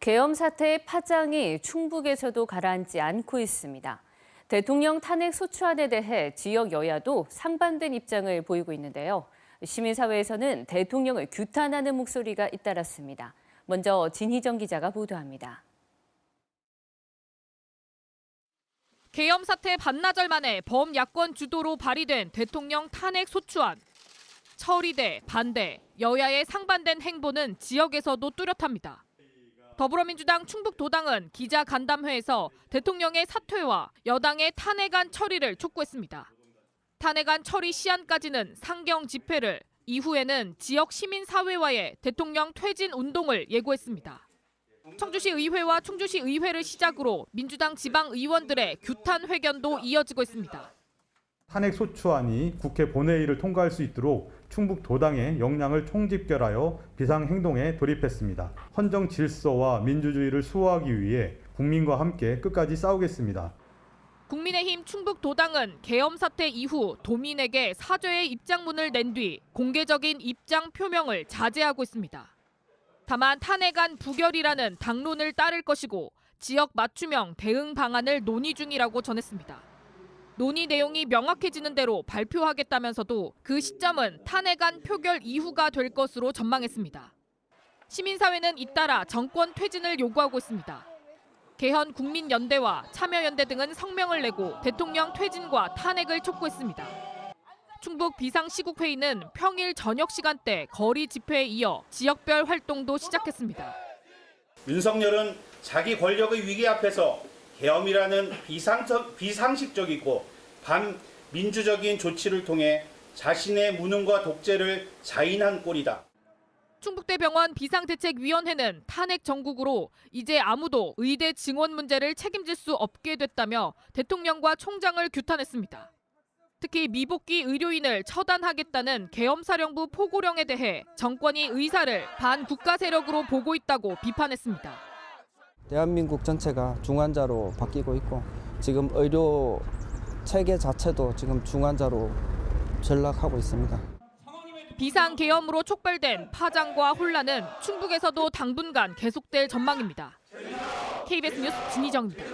계엄 사태의 파장이 충북에서도 가라앉지 않고 있습니다. 대통령 탄핵 소추안에 대해 지역 여야도 상반된 입장을 보이고 있는데요. 시민사회에서는 대통령을 규탄하는 목소리가 잇따랐습니다. 먼저 진희정 기자가 보도합니다. 계엄 사태 반나절 만에 범야권 주도로 발의된 대통령 탄핵 소추안. 처리대, 반대, 여야의 상반된 행보는 지역에서도 뚜렷합니다. 더불어민주당 충북도당은 기자 간담회에서 대통령의 사퇴와 여당의 탄핵안 처리를 촉구했습니다. 탄핵안 처리 시한까지는 상경 집회를, 이후에는 지역 시민사회와의 대통령 퇴진 운동을 예고했습니다. 청주시 의회와 충주시 의회를 시작으로 민주당 지방 의원들의 규탄 회견도 이어지고 있습니다. 탄핵 소추안이 국회 본회의를 통과할 수 있도록 충북 도당의 역량을 총집결하여 비상 행동에 돌입했습니다. 헌정 질서와 민주주의를 수호하기 위해 국민과 함께 끝까지 싸우겠습니다. 국민의힘 충북 도당은 계엄 사태 이후 도민에게 사죄의 입장문을 낸 뒤 공개적인 입장 표명을 자제하고 있습니다. 다만 탄핵안 부결이라는 당론을 따를 것이고 지역 맞춤형 대응 방안을 논의 중이라고 전했습니다. 논의 내용이 명확해지는 대로 발표하겠다면서도 그 시점은 탄핵안 표결 이후가 될 것으로 전망했습니다. 시민사회는 잇따라 정권 퇴진을 요구하고 있습니다. 개헌 국민연대와 참여연대 등은 성명을 내고 대통령 퇴진과 탄핵을 촉구했습니다. 충북 비상시국회의는 평일 저녁 시간대 거리 집회에 이어 지역별 활동도 시작했습니다. 윤석열은 자기 권력의 위기 앞에서 계엄이라는 비상적, 비상식적이고 반민주적인 조치를 통해 자신의 무능과 독재를 자인한 꼴이다. 충북대병원 비상대책위원회는 탄핵 정국으로 이제 아무도 의대 증원 문제를 책임질 수 없게 됐다며 대통령과 총장을 규탄했습니다. 특히 미복귀 의료인을 처단하겠다는 계엄사령부 포고령에 대해 정권이 의사를 반국가 세력으로 보고 있다고 비판했습니다. 대한민국 전체가 중환자로 바뀌고 있고 지금 의료 체계 자체도 지금 중환자로 전락하고 있습니다. 비상 계엄으로 촉발된 파장과 혼란은 충북에서도 당분간 계속될 전망입니다. KBS 뉴스 진희정입니다.